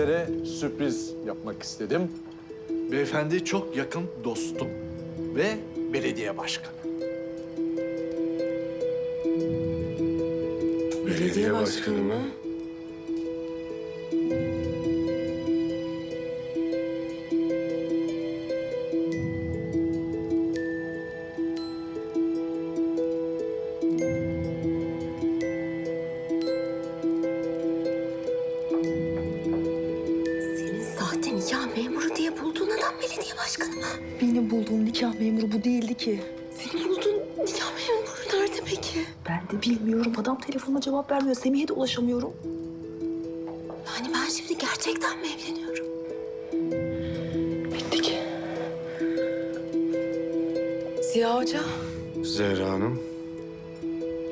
sizlere sürpriz yapmak istedim. Beyefendi çok yakın dostum ve belediye başkanı. Belediye başkanı mı? Nikah memuru diye bulduğun adam belediye başkanı mı? Benim bulduğum nikah memuru bu değildi ki. Senin bulduğun nikah memuru nerede peki? Ben de bilmiyorum. Adam telefonuna cevap vermiyor. Semih'e de ulaşamıyorum. Yani ben şimdi gerçekten mi evleniyorum? Bittik. Ziya Hoca, Zehra Hanım.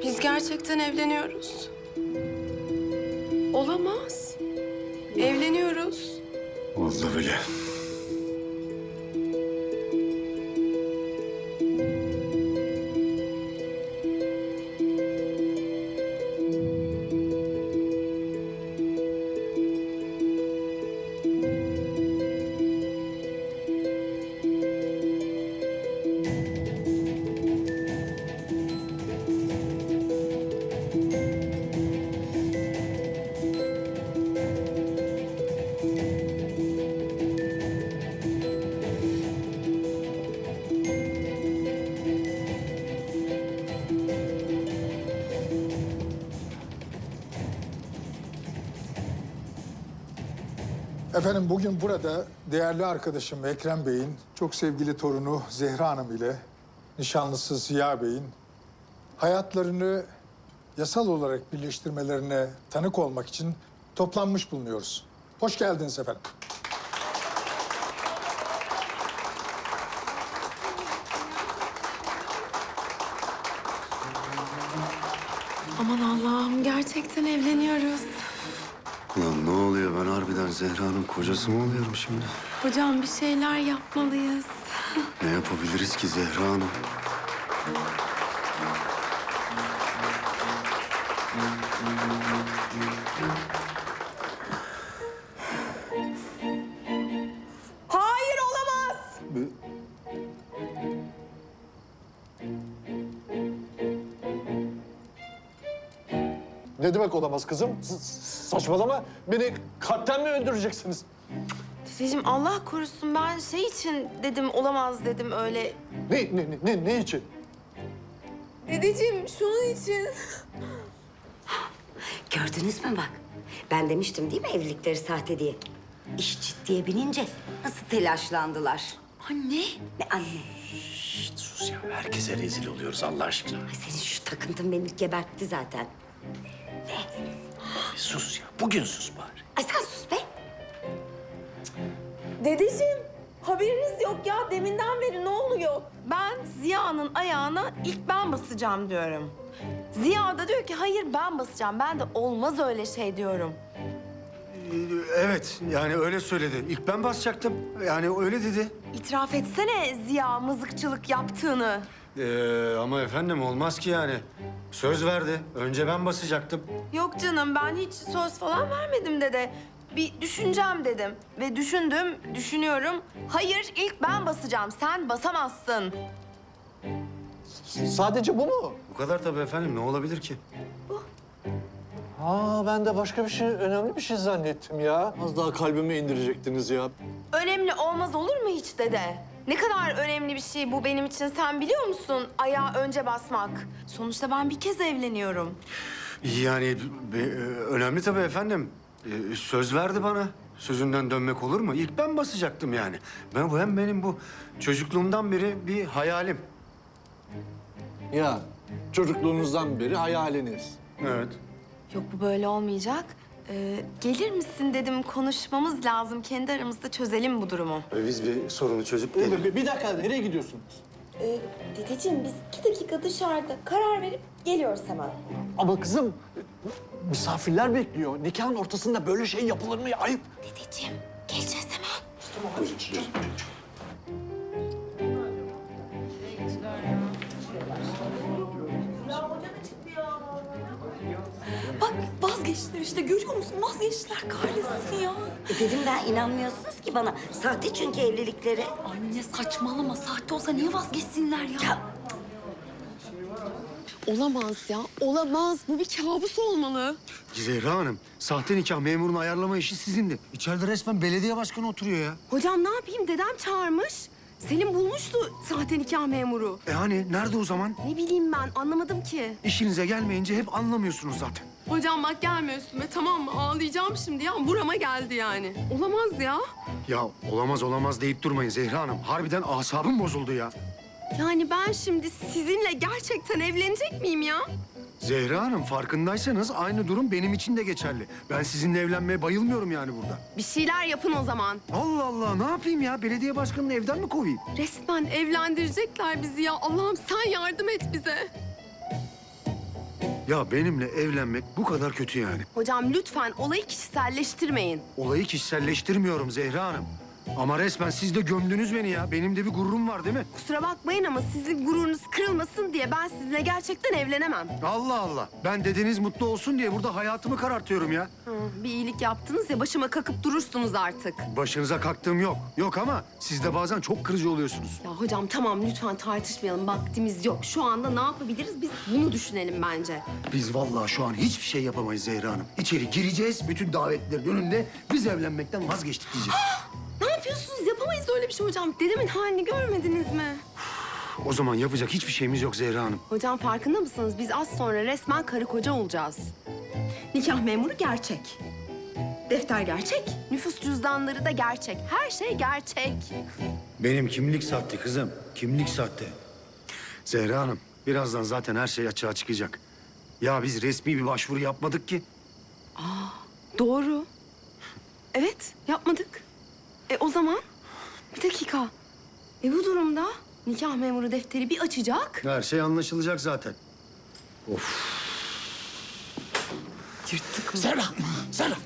biz gerçekten evleniyoruz. Olamaz. Evleniyoruz. Oldu bile. Efendim bugün burada değerli arkadaşım Ekrem Bey'in çok sevgili torunu Zehra Hanım ile nişanlısı Ziya Bey'in hayatlarını yasal olarak birleştirmelerine tanık olmak için toplanmış bulunuyoruz. Hoş geldiniz efendim. Aman Allah'ım gerçekten evleniyoruz. Ulan ne oluyor? Ben harbiden Zehra'nın kocası mı oluyorum şimdi? Hocam bir şeyler yapmalıyız. Ne yapabiliriz ki Zehra Hanım? Ne demek olamaz kızım? S- saçmalama. Beni kalpten mi öldüreceksiniz? Dedeciğim Allah korusun ben şey için dedim olamaz dedim öyle. Ne, ne, ne, ne, ne için? Dedeciğim şunun için. Gördünüz mü bak? Ben demiştim değil mi evlilikleri sahte diye? İş ciddiye binince nasıl telaşlandılar? Anne. Ne anne? Sus ya. Herkese rezil oluyoruz Allah aşkına. Ay senin şu takıntın beni gebertti zaten. Sus ya. Bugün sus bari. Ay sen sus be. Dedeciğim haberiniz yok ya deminden beri ne oluyor? Ben Ziya'nın ayağına ilk ben basacağım diyorum. Ziya da diyor ki hayır ben basacağım. Ben de olmaz öyle şey diyorum. Evet. Yani öyle söyledi. İlk ben basacaktım. Yani öyle dedi. İtiraf etsene Ziya mızıkçılık yaptığını. Ee, ama efendim olmaz ki yani. Söz verdi. Önce ben basacaktım. Yok canım ben hiç söz falan vermedim dede. Bir düşüneceğim dedim. Ve düşündüm, düşünüyorum. Hayır ilk ben basacağım. Sen basamazsın. Sadece bu mu? Bu kadar tabii efendim. Ne olabilir ki? Aa ben de başka bir şey, önemli bir şey zannettim ya. Az daha kalbime indirecektiniz ya. Önemli olmaz olur mu hiç dede? Ne kadar önemli bir şey bu benim için sen biliyor musun? Ayağa önce basmak. Sonuçta ben bir kez evleniyorum. Yani e, önemli tabii efendim. Ee, söz verdi bana. Sözünden dönmek olur mu? İlk ben basacaktım yani. Ben bu hem benim bu çocukluğumdan beri bir hayalim. Ya çocukluğunuzdan beri hayaliniz. Evet. Yok bu böyle olmayacak. Ee, gelir misin dedim konuşmamız lazım. Kendi aramızda çözelim bu durumu. Biz bir sorunu çözüp Bir, bir- bir dakika nereye gidiyorsunuz? Ee, dedeciğim biz iki dakika dışarıda karar verip geliyoruz hemen. Ama kızım misafirler bekliyor. Nikahın ortasında böyle şey yapılır mı? Ayıp. Dedeciğim geleceğiz hemen. Bak vazgeçti işte görüyor musun? Vazgeçtiler kahretsin ya. E dedim ben inanmıyorsunuz ki bana. Sahte çünkü evlilikleri. Anne saçmalama. Sahte olsa niye vazgeçsinler ya? Ya Olamaz ya, olamaz. Bu bir kabus olmalı. Zehra Hanım, sahte nikah memurunu ayarlama işi sizindi. İçeride resmen belediye başkanı oturuyor ya. Hocam ne yapayım? Dedem çağırmış. Selim bulmuştu sahte nikah memuru. E hani nerede o zaman? Ne bileyim ben, anlamadım ki. İşinize gelmeyince hep anlamıyorsunuz zaten. Hocam bak gelme üstüme tamam mı? Ağlayacağım şimdi ya. Burama geldi yani. Olamaz ya. Ya olamaz olamaz deyip durmayın Zehra Hanım. Harbiden asabım bozuldu ya. Yani ben şimdi sizinle gerçekten evlenecek miyim ya? Zehra Hanım farkındaysanız aynı durum benim için de geçerli. Ben sizinle evlenmeye bayılmıyorum yani burada. Bir şeyler yapın o zaman. Allah Allah ne yapayım ya? Belediye başkanını evden mi kovayım? Resmen evlendirecekler bizi ya. Allah'ım sen yardım et bize. Ya benimle evlenmek bu kadar kötü yani. Hocam lütfen olayı kişiselleştirmeyin. Olayı kişiselleştirmiyorum Zehra Hanım. Ama resmen siz de gömdünüz beni ya. Benim de bir gururum var değil mi? Kusura bakmayın ama sizin gururunuz kırılmasın diye ben sizinle gerçekten evlenemem. Allah Allah. Ben dedeniz mutlu olsun diye burada hayatımı karartıyorum ya. Hı, bir iyilik yaptınız ya başıma kakıp durursunuz artık. Başınıza kalktığım yok. Yok ama siz de bazen çok kırıcı oluyorsunuz. Ya hocam tamam lütfen tartışmayalım. Vaktimiz yok. Şu anda ne yapabiliriz? Biz bunu düşünelim bence. Biz vallahi şu an hiçbir şey yapamayız Zehra Hanım. İçeri gireceğiz, bütün davetlilerin önünde biz evlenmekten vazgeçtik diyeceğiz. Yapamayız öyle bir şey hocam. Dedemin halini görmediniz mi? O zaman yapacak hiçbir şeyimiz yok Zehra Hanım. Hocam farkında mısınız? Biz az sonra resmen karı koca olacağız. Nikah memuru gerçek. Defter gerçek. Nüfus cüzdanları da gerçek. Her şey gerçek. Benim kimlik sahte kızım. Kimlik sahte. Zehra Hanım, birazdan zaten her şey açığa çıkacak. Ya biz resmi bir başvuru yapmadık ki. Doğru. Evet, yapmadık. E o zaman bir dakika. E bu durumda nikah memuru defteri bir açacak. Her şey anlaşılacak zaten. Serra, Serra.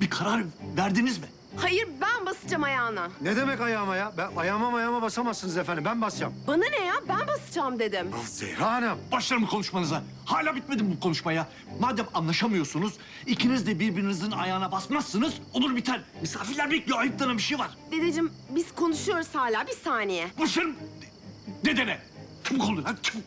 Bir karar verdiniz mi? Hayır ben basacağım ayağına. Ne demek ayağıma ya? Ben ayağıma ayağıma basamazsınız efendim. Ben basacağım. Bana ne ya? Ben basacağım dedim. Ah Zehra Hanım. Başlarım konuşmanıza. Hala bitmedi mi bu konuşma ya? Madem anlaşamıyorsunuz, ikiniz de birbirinizin ayağına basmazsınız, olur biter. Misafirler bekliyor, ayıp denen bir şey var. Dedeciğim biz konuşuyoruz hala. Bir saniye. Başlarım dedene. Çabuk olun, hadi çabuk.